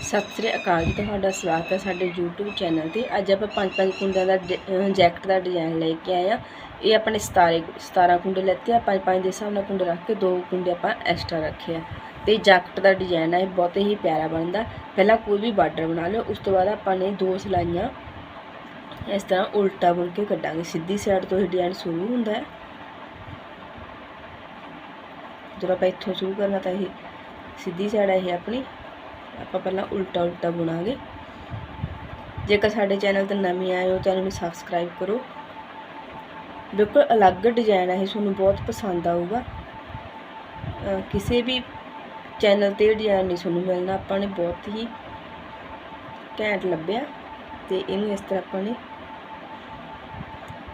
ਸਤਿ ਸ੍ਰੀ ਅਕਾਲ ਜੀ, ਤੁਹਾਡਾ ਸਵਾਗਤ ਹੈ ਸਾਡੇ YouTube ਚੈਨਲ ਤੇ। ਅੱਜ ਆਪਾਂ ਪੰਜ ਪੰਜ ਕੁੰਡਿਆਂ ਦਾ ਡ- ਜੈਕਟ ਦਾ ਡਿਜ਼ਾਈਨ ਲੈ ਕੇ ਆਏ ਆ ਇਹ ਆਪਣੇ 17 17 ਕੁੰਡੇ ਲੈਤੇ ਆ। ਪੰਜ ਪੰਜ ਦੇ ਹਿਸਾਬ ਨਾਲ ਕੁੰਡੇ ਰੱਖ ਕੇ ਦੋ ਕੁੰਡੇ ਆਪਾਂ ਐਕਸਟਰਾ ਰੱਖੇ ਆ। ਤੇ ਜੈਕਟ ਦਾ ਡਿਜ਼ਾਈਨ ਹੈ ਇਹ ਬਹੁਤ ਹੀ ਪਿਆਰਾ ਬਣਦਾ। ਪਹਿਲਾਂ ਕੋਈ ਵੀ ਬਾਰਡਰ ਬਣਾ ਲਿਓ, ਉਸ ਤੋਂ ਬਾਅਦ ਆਪਾਂ ਨੇ ਦੋ ਸਲਾਈਆਂ ਇਸ ਤਰ੍ਹਾਂ ਉਲਟਾ ਬੁਣ ਕੇ ਕੱਢਾਂਗੇ। ਸਿੱਧੀ ਸਾਈਡ ਤੋਂ ਇਹ ਡਿਜ਼ਾਈਨ ਸ਼ੁਰੂ ਹੁੰਦਾ ਹੈ। ਜਦੋਂ ਆਪਾਂ ਇੱਥੋਂ ਸ਼ੁਰੂ ਕਰਨਾ ਤਾਂ ਇਹ ਸਿੱਧੀ ਸਾਈਡ ਹੈ ਇਹ ਆਪਣੀ। ਆਪਾਂ ਪਹਿਲਾਂ ਉਲਟਾ ਉਲਟਾ ਬੁਣਾਂਗੇ। ਜੇਕਰ ਸਾਡੇ ਚੈਨਲ ਤੇ ਨਵੇਂ ਆਏ ਹੋ, ਚੈਨਲ ਨੂੰ ਸਬਸਕ੍ਰਾਈਬ ਕਰੋ। ਬਿਲਕੁਲ ਅਲੱਗ ਡਿਜ਼ਾਈਨ ਹੈ ਇਹ, ਤੁਹਾਨੂੰ ਬਹੁਤ ਪਸੰਦ ਆਊਗਾ। ਕਿਸੇ ਵੀ ਚੈਨਲ ਤੇ ਡਿਜ਼ਾਈਨ ਨਹੀਂ ਤੁਹਾਨੂੰ ਮਿਲਣਾ, ਆਪਾਂ ਨੇ ਬਹੁਤ ਹੀ ਘੈਂਟ ਲੱਭਿਆ ਤੇ ਇਹਨੂੰ ਇਸ ਤਰ੍ਹਾਂ ਆਪਾਂ ਨੇ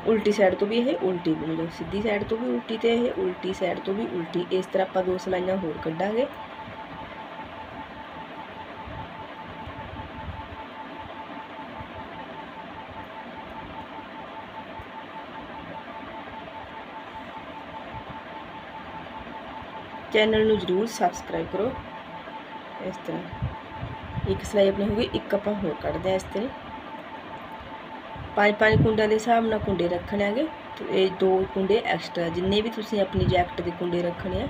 ਉਲਟੀ ਸਾਈਡ ਤੋਂ ਵੀ ਇਹ ਉਲਟੀ ਬੁਣ ਲਓ, ਸਿੱਧੀ ਸਾਈਡ ਤੋਂ ਵੀ ਉਲਟੀ ਤੇ ਇਹ ਉਲਟੀ ਸਾਈਡ ਤੋਂ ਵੀ ਉਲਟੀ, ਇਸ ਤਰ੍ਹਾਂ ਆਪਾਂ ਦੋ ਸਲਾਈਆਂ ਹੋਰ ਕੱਢਾਂਗੇ। ਚੈਨਲ ਨੂੰ ਜਰੂਰ ਸਬਸਕ੍ਰਾਈਬ ਕਰੋ। ਇਸ ਤਰ੍ਹਾਂ ਇੱਕ ਸਲਾਈ ਆਪਣੀ ਹੋ ਗਈ, ਇੱਕ ਆਪਾਂ ਹੋਰ ਕੱਢਦੇ ਆ ਇਸ ਤਰ੍ਹਾਂ। ਪੰਜ ਪੰਜ ਕੁੰਡਿਆਂ ਦੇ ਹਿਸਾਬ ਨਾਲ ਕੁੰਡੇ ਰੱਖਣੇ ਆਗੇ ਤੇ ਇਹ ਦੋ ਕੁੰਡੇ ਐਕਸਟਰਾ ਜਿੰਨੇ ਵੀ ਤੁਸੀਂ ਆਪਣੀ ਜੈਕਟ ਦੇ ਕੁੰਡੇ ਰੱਖਣੇ ਆ,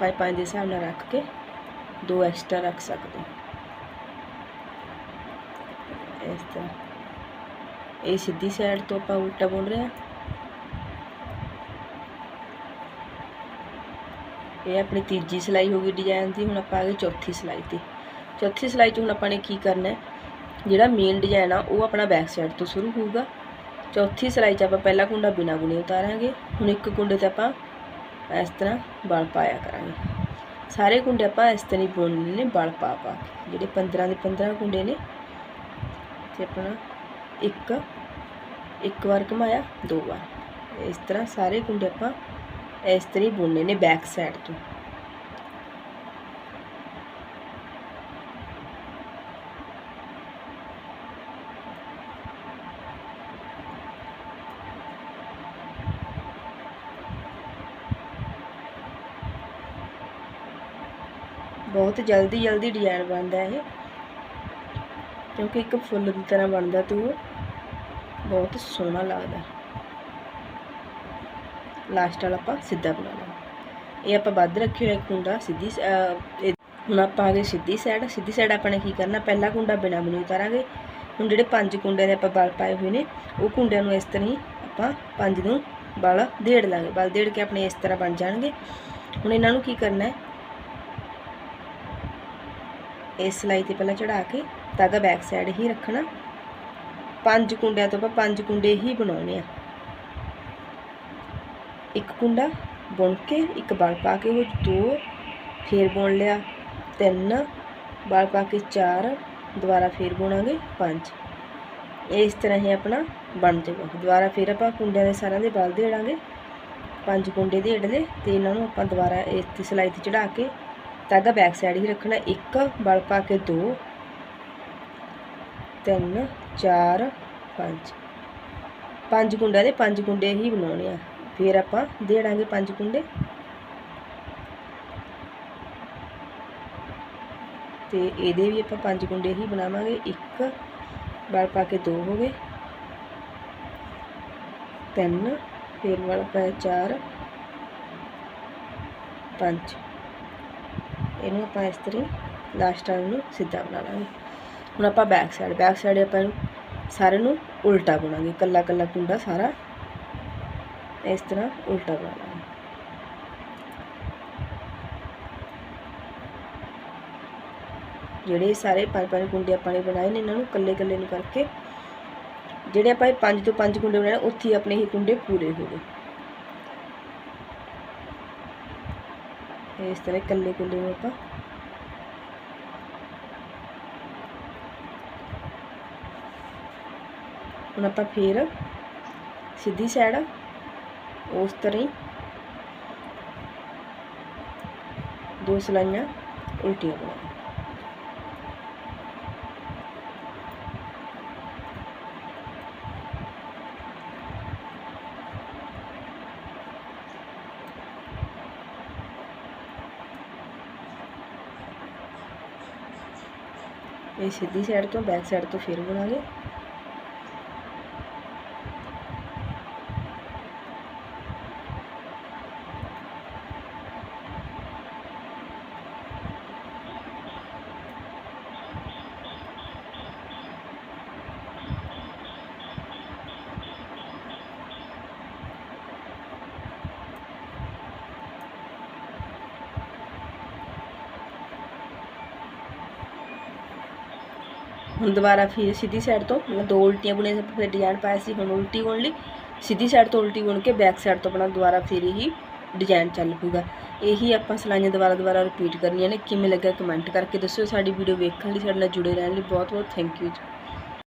ਪੰਜ ਪੰਜ ਦੇ ਹਿਸਾਬ ਨਾਲ ਰੱਖ ਕੇ ਦੋ ਐਕਸਟਰਾ ਰੱਖ ਸਕਦੇ ਇਸ ਤਰ੍ਹਾਂ। ਇਹ ਸਿੱਧੀ ਸਾਈਡ ਤੋਂ ਆਪਾਂ ਉਲਟਾ ਬੁਣ ਰਹੇ ਹਾਂ। ਇਹ ਆਪਣੀ ਤੀਜੀ ਸਿਲਾਈ ਹੋ ਗਈ ਡਿਜ਼ਾਈਨ ਦੀ, ਹੁਣ ਆਪਾਂ ਆ ਗਏ ਚੌਥੀ ਸਿਲਾਈ ਤੇ। ਚੌਥੀ ਸਿਲਾਈ 'ਚ ਹੁਣ ਆਪਾਂ ਨੇ ਕੀ ਕਰਨਾ ਹੈ? ਜਿਹੜਾ ਮੇਨ ਡਿਜ਼ਾਈਨ ਆ, ਉਹ ਆਪਣਾ ਬੈਕ ਸਾਈਡ ਤੋਂ ਸ਼ੁਰੂ ਹੋਊਗਾ। ਚੌਥੀ ਸਿਲਾਈ 'ਚ ਆਪਾਂ ਪਹਿਲਾ ਕੁੰਡਾ ਬਿਨਾ ਗੁਣੇ ਉਤਾਰਾਂਗੇ। ਹੁਣ ਇੱਕ ਕੁੰਡੇ ਤੇ ਆਪਾਂ ਇਸ ਤਰ੍ਹਾਂ ਬਲ ਪਾਇਆ ਕਰਾਂਗੇ। ਸਾਰੇ ਕੁੰਡੇ ਆਪਾਂ ਇਸ ਤਰ੍ਹਾਂ ਹੀ ਬੁਣਨੇ ਨੇ ਬਲ ਪਾ ਪਾ ਕੇ। ਜਿਹੜੇ 15 ਦੇ 15 ਕੁੰਡੇ ਨੇ, ਤੇ ਆਪਣਾ ਇੱਕ ਇੱਕ ਵਾਰ ਘਮਾਇਆ, ਦੋ ਵਾਰ। ਇਸ ਤਰ੍ਹਾਂ ਸਾਰੇ ਕੁੰਡੇ ਆਪਾਂ ਇਸ ਤਰ੍ਹਾਂ ਹੀ ਬੁਣਨੇ ਨੇ ਬੈਕ ਸਾਈਡ ਤੋਂ। ਬਹੁਤ ਜਲਦੀ ਜਲਦੀ ਡਿਜ਼ਾਈਨ ਬਣਦਾ ਇਹ, ਕਿਉਂਕਿ ਇੱਕ ਫੁੱਲ ਦੀ ਤਰ੍ਹਾਂ ਬਣਦਾ ਤੇ ਉਹ ਬਹੁਤ ਸੋਹਣਾ ਲੱਗਦਾ। ਲਾਸਟ ਵਾਲਾ ਆਪਾਂ ਸਿੱਧਾ ਬਣਾ ਲਾਂਗੇ ਇਹ ਆਪਾਂ ਵੱਧ ਰੱਖਿਆ ਹੋਇਆ ਕੁੰਡਾ, ਸਿੱਧੀ ਹੁਣ ਆਪਾਂ ਆ ਗਏ ਸਿੱਧੀ ਸਾਈਡ ਸਿੱਧੀ ਸਾਈਡ ਆਪਾਂ ਨੇ ਕੀ ਕਰਨਾ, ਪਹਿਲਾ ਕੁੰਡਾ ਬਿਨਾ ਬੁਣੇ ਉਤਾਰਾਂਗੇ ਹੁਣ ਜਿਹੜੇ ਪੰਜ ਕੁੰਡਿਆਂ ਦੇ ਆਪਾਂ ਬਲ ਪਾਏ ਹੋਏ ਨੇ, ਉਹ ਕੁੰਡਿਆਂ ਨੂੰ ਇਸ ਤਰ੍ਹਾਂ ਹੀ ਆਪਾਂ ਪੰਜ ਨੂੰ ਬਲ ਦੇੜ ਲਾਂਗੇ। ਬਲ ਦੇੜ ਕੇ ਆਪਣੇ ਇਸ ਤਰ੍ਹਾਂ ਬਣ ਜਾਣਗੇ। ਹੁਣ ਇਹਨਾਂ ਨੂੰ ਕੀ ਕਰਨਾ ਹੈ? ਇਸ ਸਲਾਈ ਤੇ ਪਹਿਲਾਂ ਚੜਾ ਕੇ ਧਾਗਾ ਬੈਕ ਸਾਈਡ ਹੀ ਰੱਖਣਾ। ਪੰਜ ਕੁੰਡਿਆਂ ਤੋਂ ਆਪਾਂ ਪੰਜ ਕੁੰਡੇ ਹੀ ਬਣਾਉਣੇ ਆ। ਇੱਕ ਕੁੰਡਾ ਬੁਣ ਕੇ, ਇੱਕ ਬਲ ਪਾ ਕੇ, ਉਹ ਦੋ ਫੇਰ ਬੁਣ ਲਿਆ। ਤਿੰਨ ਬਲ ਪਾ ਕੇ ਚਾਰ, ਦੁਬਾਰਾ ਫੇਰ ਬੁਣਾਂਗੇ ਪੰਜ। ਇਸ ਤਰ੍ਹਾਂ ਹੀ ਆਪਣਾ ਬਣ ਜਾਏਗਾ ਦੁਬਾਰਾ ਫੇਰ ਆਪਾਂ ਕੁੰਡਿਆਂ ਦੇ ਸਾਰਿਆਂ ਦੇ ਬਲ ਦੇੜਾਂਗੇ। ਪੰਜ ਕੁੰਡੇ ਦੇੜ ਲਏ ਤੇ ਇਹਨਾਂ ਨੂੰ ਆਪਾਂ ਦੁਬਾਰਾ ਇਸ ਤੇ ਸਿਲਾਈ ਤੇ ਚੜਾ ਕੇ ਧਾਗਾ ਬੈਕ ਸਾਈਡ ਹੀ ਰੱਖਣਾ। ਇੱਕ ਬਲ ਪਾ ਕੇ ਦੋ, ਤਿੰਨ, ਚਾਰ, ਪੰਜ। ਪੰਜ ਕੁੰਡਿਆਂ ਦੇ ਪੰਜ ਕੁੰਡੇ ਹੀ ਬਣਾਉਣੇ ਆ। ਫਿਰ ਆਪਾਂ ਦੇੜਾਂਗੇ ਪੰਜ ਕੁੰਡੇ। ਤੇ ਇਹਦੇ ਵੀ ਆਪਾਂ ਪੰਜ ਕੁੰਡੇ ਹੀ ਬਣਾਵਾਂਗੇ। ਇੱਕ ਵਾਲ ਪਾ ਕੇ ਦੋ ਹੋ ਗਏ। ਤਿੰਨ, ਫਿਰ ਵਾਲ ਪਾ ਚਾਰ, ਪੰਜ। ਇਹਨੂੰ ਆਪਾਂ ਇਸ ਤਰ੍ਹਾਂ ਲਾਸਟ ਟਾਈਮ ਨੂੰ ਸਿੱਧਾ ਬਣਾ ਲਾਂਗੇ। ਹੁਣ ਆਪਾਂ ਬੈਕ ਸਾਈਡ ਬੈਕ ਸਾਈਡ ਆਪਾਂ ਇਹਨੂੰ ਸਾਰੇ ਨੂੰ ਉਲਟਾ ਬਣਾਂਗੇ। ਕੱਲਾ ਕੱਲਾ ਕੁੰਡਾ ਸਾਰਾ ਇਸ ਤਰ੍ਹਾਂ ਉਲਟਾ ਬਣਾ ਲਾਂਗੇ ਜਿਹੜੇ ਸਾਰੇ ਪੰਜ ਪੰਜ ਕੁੰਡੇ ਆਪਾਂ ਨੇ ਬਣਾਏ ਨੇ ਇਹਨਾਂ ਨੂੰ ਕੱਲੇ ਕੱਲੇ ਨੂੰ ਕਰਕੇ ਜਿਹੜੇ ਆਪਾਂ ਇਹ ਪੰਜ ਤੋਂ ਪੰਜ ਕੁੰਡੇ ਬਣਾਏ ਨੇ, ਉੱਥੇ ਹੀ ਆਪਣੇ ਇਹ ਕੁੰਡੇ ਪੂਰੇ ਹੋ ਗਏ ਇਸ ਤਰ੍ਹਾਂ ਕੱਲੇ ਕੱਲੇ ਨੂੰ ਆਪਾਂ ਹੁਣ ਆਪਾਂ ਫੇਰ ਸਿੱਧੀ ਸਾਈਡ ਉਸ ਤਰ੍ਹਾਂ ਹੀ ਦੋ ਸਲਾਈਆਂ ਉਲਟੀਆਂ ਬਣਾਉਣੀਆਂ ਇਹ ਸਿੱਧੀ ਸਾਈਡ ਤੋਂ ਬੈਕ ਸਾਈਡ ਤੋਂ ਹੁਣ ਦੁਬਾਰਾ ਫਿਰ ਸਿੱਧੀ ਸਾਈਡ ਤੋਂ, ਮਤਲਬ ਦੋ ਉਲਟੀਆਂ ਬੁਣੀਆਂ ਸੀ, ਫਿਰ ਡਿਜ਼ਾਈਨ ਪਾਇਆ ਸੀ, ਹੁਣ ਉਲਟੀ ਬੁਣ ਲਈ। ਸਿੱਧੀ ਸਾਈਡ ਤੋਂ ਉਲਟੀ ਬੁਣ ਕੇ ਬੈਕ ਸਾਈਡ ਤੋਂ ਆਪਣਾ ਦੁਬਾਰਾ ਫਿਰ ਹੀ ਡਿਜ਼ਾਈਨ ਚੱਲ ਪੂਗਾ ਇਹੀ ਆਪਾਂ ਸਿਲਾਈਆਂ ਦੁਬਾਰਾ ਦੁਬਾਰਾ ਰਿਪੀਟ ਕਰਨੀਆਂ ਨੇ। ਕਿਵੇਂ ਲੱਗਾ ਕਮੈਂਟ ਕਰਕੇ ਦੱਸਿਓ। ਸਾਡੀ ਵੀਡੀਓ ਵੇਖਣ ਲਈ, ਸਾਡੇ ਨਾਲ ਜੁੜੇ ਰਹਿਣ ਲਈ ਬਹੁਤ ਬਹੁਤ ਥੈਂਕ ਯੂ ਜੀ।